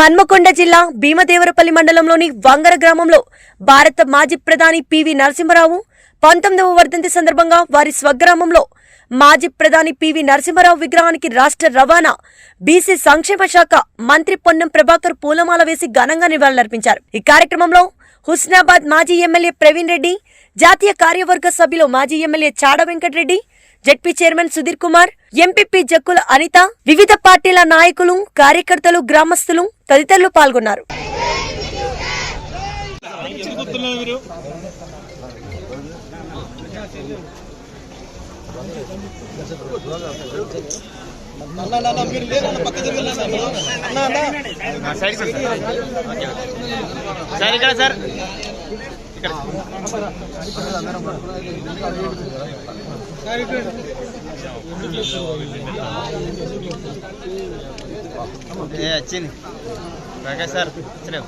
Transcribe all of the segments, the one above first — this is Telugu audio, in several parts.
హన్మకొండ జిల్లా భీమదేవరపల్లి మండలంలోని వంగర గ్రామంలో భారత మాజీ ప్రధాని పివి నరసింహరావు పంతొమ్మిదవ వర్ధంతి సందర్భంగా వారి స్వగ్రామంలో మాజీ ప్రధాని పివి నరసింహరావు విగ్రహానికి రాష్ట్ర రవాణా బీసీ సంక్షేమ శాఖ మంత్రి పొన్నం ప్రభాకర్ పూలమాల వేసి ఘనంగా నివాళులర్పించారు. ఈ కార్యక్రమంలో హుస్నాబాద్ మాజీ ఎమ్మెల్యే ప్రవీణ్ రెడ్డి జాతీయ కార్యవర్గ సభ్యులు మాజీ MLA Chada Venkatreddy ZP chairman Sudheer Kumar MPP Jakkula Anitha వివిధ పార్టీల నాయకులు కార్యకర్తలు గ్రామస్తులు తదితరులు పాల్గొన్నారు. సార్ ఇక్కడ సార్. వచ్చింది. సార్ వచ్చినావు.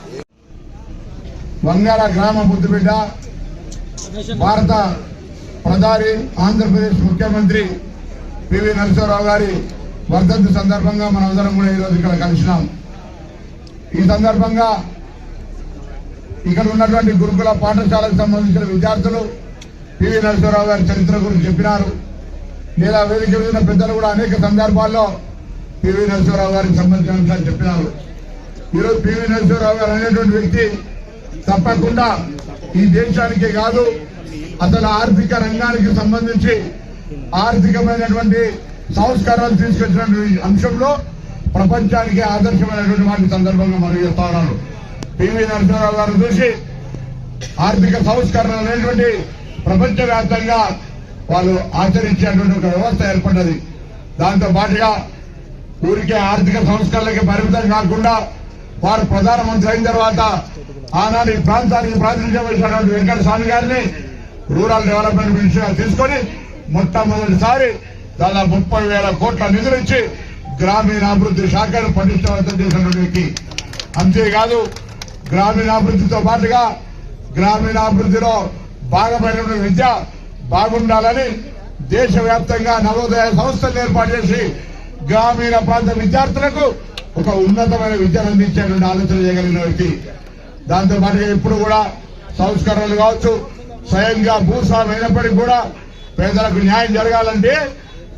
వంగాల గ్రామ బుద్ధిబిడ్డ భారత ప్రధాని ఆంధ్రప్రదేశ్ ముఖ్యమంత్రి పివి నరసింహరావు గారి వర్ధంతి సందర్భంగా మనందరం కూడా ఈరోజు ఇక్కడ కలిసినాం. ఈ సందర్భంగా ఇక్కడ ఉన్నటువంటి గురుకుల పాఠశాలకు సంబంధించిన విద్యార్థులు పివి నరసింహరావు గారి చరిత్ర గురించి చెప్పినారు. లేదా వేదిక మీద పెద్దలు కూడా అనేక సందర్భాల్లో పివి నరసింహరావు గారికి సంబంధించిన అంశాలు చెప్పినారు. ఈరోజు పివి నరసింహరావు గారు అనేటువంటి వ్యక్తి తప్పకుండా ఈ దేశానికే కాదు అసలు ఆర్థిక రంగానికి సంబంధించి ఆర్థికమైనటువంటి సంస్కారాలు తీసుకొచ్చినటువంటి అంశంలో ప్రపంచానికి ఆదర్శమైనటువంటి వాటి సందర్భంగా మనం చెప్తా ఉన్నాను. పివి నరసింహరావు గారు చూసి ఆర్థిక సంస్కరణ అనేటువంటి ప్రపంచవ్యాప్తంగా వాళ్ళు ఆచరించేటువంటి ఒక వ్యవస్థ ఏర్పడ్డది. దాంతో పాటుగా ఊరికే ఆర్థిక సంస్కరణలకి పరిమితం కాకుండా వారు ప్రధానమంత్రి అయిన తర్వాత ఆనాడు ఈ ప్రాంతానికి ప్రాతినిధ్యం వహించినటువంటి వెంకట స్వామి గారిని రూరల్ డెవలప్మెంట్ మినిస్టర్ తీసుకొని మొట్టమొదటిసారి దాదాపు ముప్పై వేల కోట్ల నిధులు ఇచ్చి గ్రామీణాభివృద్ధి శాఖను పటిష్టవంతం చేసినటువంటి వ్యక్తి. అంతేకాదు గ్రామీణాభివృద్ధితో పాటుగా గ్రామీణాభివృద్ధిలో భాగమైనటువంటి విద్య బాగుండాలని దేశవ్యాప్తంగా నవోదయ సంస్థలు ఏర్పాటు చేసి గ్రామీణ ప్రాంత విద్యార్థులకు ఒక ఉన్నతమైన విద్యను అందించేటువంటి ఆలోచన చేయగలిగిన వ్యక్తి. దాంతో పాటుగా ఇప్పుడు కూడా సంస్కరణలు కావచ్చు స్వయంగా భూస్వామి అయినప్పటికీ కూడా పేదలకు న్యాయం జరగాలంటే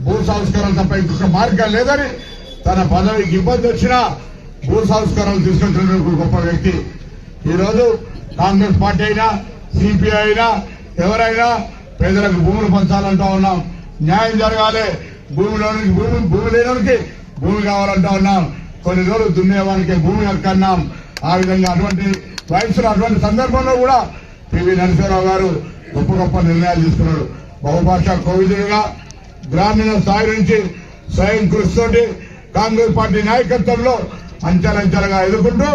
భూ సంస్కరణ తప్ప ఇంకొక మార్గం లేదని తన పదవికి ఇబ్బంది వచ్చినా భూ సంస్కరణలు తీసుకుంటున్న గొప్ప వ్యక్తి. ఈరోజు కాంగ్రెస్ పార్టీ అయినా సిపిఐ అయినా ఎవరైనా పేదలకు భూములు పంచాలంటా ఉన్నాం. న్యాయం జరగాలి. భూమిలోనికి భూమి భూమి లేనోనికి భూమి కావాలంటా ఉన్నాం. కొన్ని రోజులు దున్నేవానికి భూమి ఎక్కన్నాం ఆ విధంగా అటువంటి వయసులో అటువంటి సందర్భంలో కూడా పివి నరసింహరావు గారు గొప్ప గొప్ప నిర్ణయాలు తీసుకున్నాడు. బహుభాష కోవిదుడుగా గ్రామీణ స్థాయి నుంచి స్వయం కృషితోటి కాంగ్రెస్ పార్టీ నాయకత్వంలో అంచెలంచెలుగా ఎదుర్కొంటూ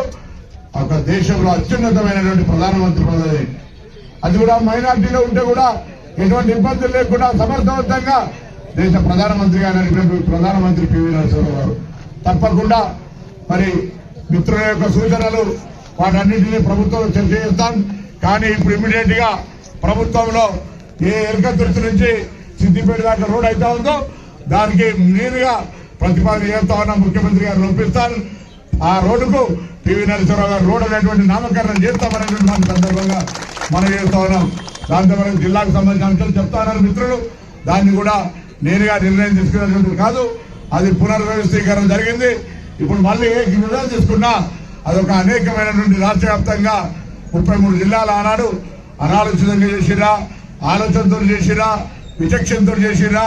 ఒక దేశంలో అత్యున్నతమైనటువంటి ప్రధానమంత్రి పదవి. అది కూడా మైనార్టీలో ఉంటే కూడా ఎటువంటి ఇబ్బందులు లేకుండా సమర్థవంతంగా దేశ ప్రధానమంత్రిగా నడిపినటువంటి ప్రధానమంత్రి పివి నరసింహరావు గారు. తప్పకుండా మరి మిత్రుల యొక్క సూచనలు వాటన్నింటినీ ప్రభుత్వంలో చర్చ చేస్తాం. కానీ ఇప్పుడు ఇమీడియట్గా ప్రభుత్వంలో ఏ ఎరకతుర్తి నుంచి సిద్దిపేట దాకా రోడ్ అయితే ఉందో దానికి నేరుగా ప్రతిపాదన చేస్తా ఉన్న ముఖ్యమంత్రి గారు లోపిస్తాను ఆ రోడ్డుకు పివి నరసింహరావు గారు రోడ్ అనేటువంటి నామకరణం చేస్తామనేటువంటి సందర్భంగా మనం చేస్తా ఉన్నాం. దాంతో మనం జిల్లాకు సంబంధించిన అంశాలు చెప్తానన్నారు మిత్రులు. దాన్ని కూడా నేరుగా నిర్ణయం తీసుకున్నటువంటి కాదు. అది పునర్వ్యవస్థీకరణ జరిగింది. ఇప్పుడు మళ్ళీ ఏ నిర్ణయం తీసుకున్నా అదొక అనేకమైనటువంటి రాష్ట్ర వ్యాప్తంగా ముప్పై మూడు జిల్లాలు ఆనాడు అనాలోచితంగా చేసిరా ఆలోచనతో చేసిరా విచక్షణతో చేసిరా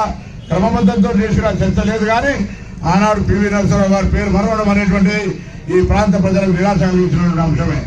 క్రమబద్ధంతో చేసిరా చర్చ లేదు కానీ ఆనాడు పివి నరసింహరావు గారి పేరు మరవడం అనేటువంటిది ఈ ప్రాంత ప్రజలకు నిరాశ కలిగించినటువంటి అంశమే.